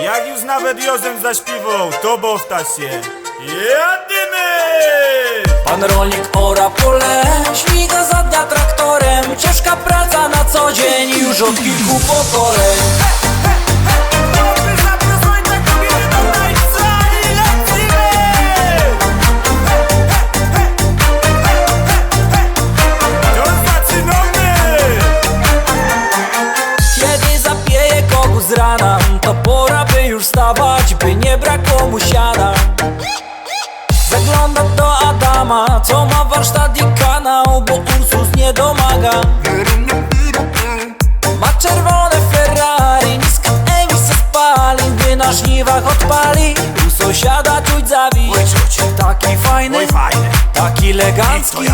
Jak już nawet Józef zaśpiewał, to bowta się. Jadymy! Pan rolnik ora pole, śmiga za dnia traktorem Ciężka praca na co dzień, już od kilku pokoleń! To by już wstawać, by nie brakło mu siana. Zagląda do Adama, co ma warsztat i kanał Bo Ursus nie domaga. Ma czerwone Ferrari, niska emisja spalin Gdy na żniwach odpali, u sąsiada czuć zawieść Taki fajny, taki elegancki?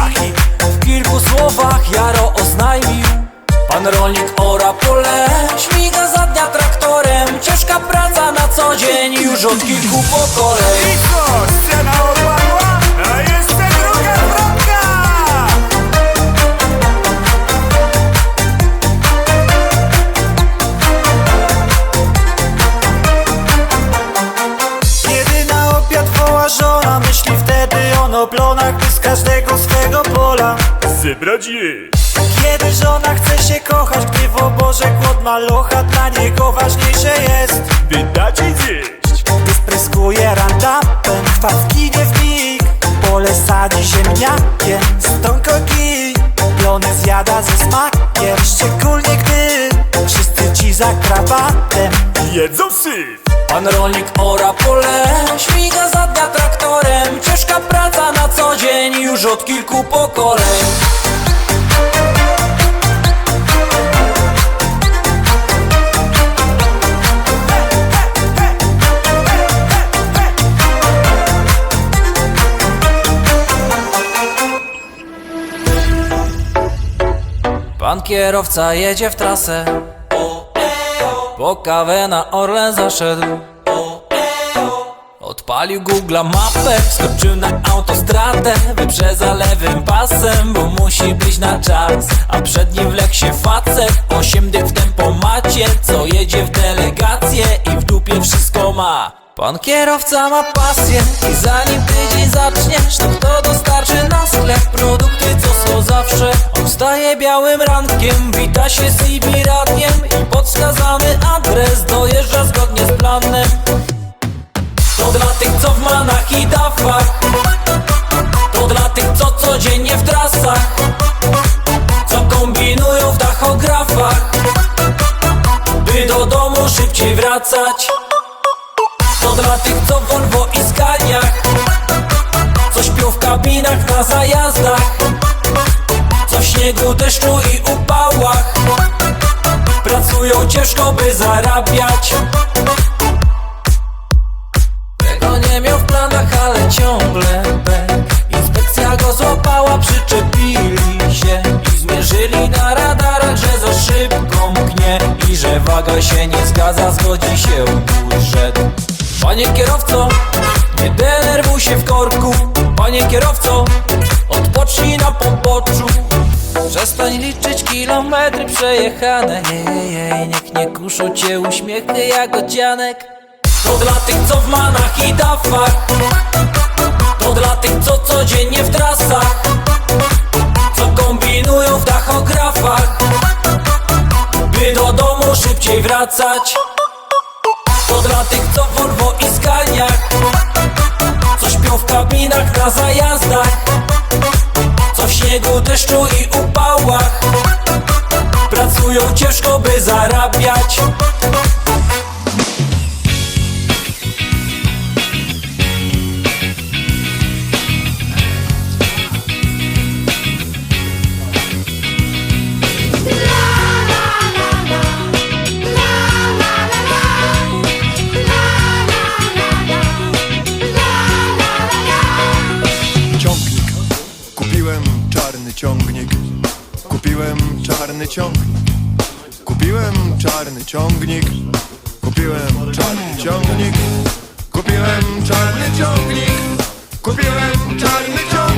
W kilku słowach Jaro oznajmił. Pan rolnik ora pole Śmiga za dnia od kilku pokoleń I co, scena opadła? A jeszcze druga wrotka! Kiedy na obiad woła żona Myśli wtedy o plonach By z każdego swego pola Zebrać je! Kiedy żona chce się kochać Gdy w oborze głod malocha Dla niego ważniejsze jest smakiem Szczególnie gdy Wszyscy ci za krawatem Jedzą syf! Pan rolnik ora pole Śmiga za dnia traktorem. Ciężka praca na co dzień Już od kilku pokoleń Pan kierowca jedzie w trasę. Po kawę na Orlen zaszedł. Odpalił Google mapę, skoczył na autostradę. Wyprzedza lewym pasem, bo musi być na czas. A przed nim wlekł się facet, osiem w tempomacie Co jedzie w delegację ma. Pan kierowca ma pasję i zanim tydzień zaczniesz To kto dostarczy na sklep. Produkty, co są zawsze On wstaje białym rankiem, wita się z CB I podskazany adres. Dojeżdża zgodnie z planem. To dla tych, co w manach i dafach To dla tych, co codziennie w trasach. Co kombinują w tachografach. By do domu szybciej wracać dla tych, co w Volvo i Scaniach. Co śpią w kabinach na zajazdach. Co w śniegu, deszczu i upałach. Pracują ciężko, by zarabiać. Tego nie miał w planach, ale ciągle pęk. Inspekcja go złapała, przyczepili się I zmierzyli na radarach, że za szybko mknie I że waga się nie zgadza, zgodzi się budżet Panie kierowco, nie denerwuj się w korku. Panie kierowco, odpocznij na poboczu. Przestań liczyć kilometry przejechane. Jej, jej, Niech nie kuszą cię uśmiechy jagodzianek To dla tych, co w manach i dafach. To dla tych, co codziennie w trasach. Co kombinują w tachografach. By do domu szybciej wracać. To dla tych, co w Volvo deszczu i upałach. Pracują ciężko, by zarabiać ciągnik. Kupiłem czarny ciągnik. Kupiłem czarny ciągnik. Kupiłem czarny ciągnik. Kupiłem czarny ciągnik.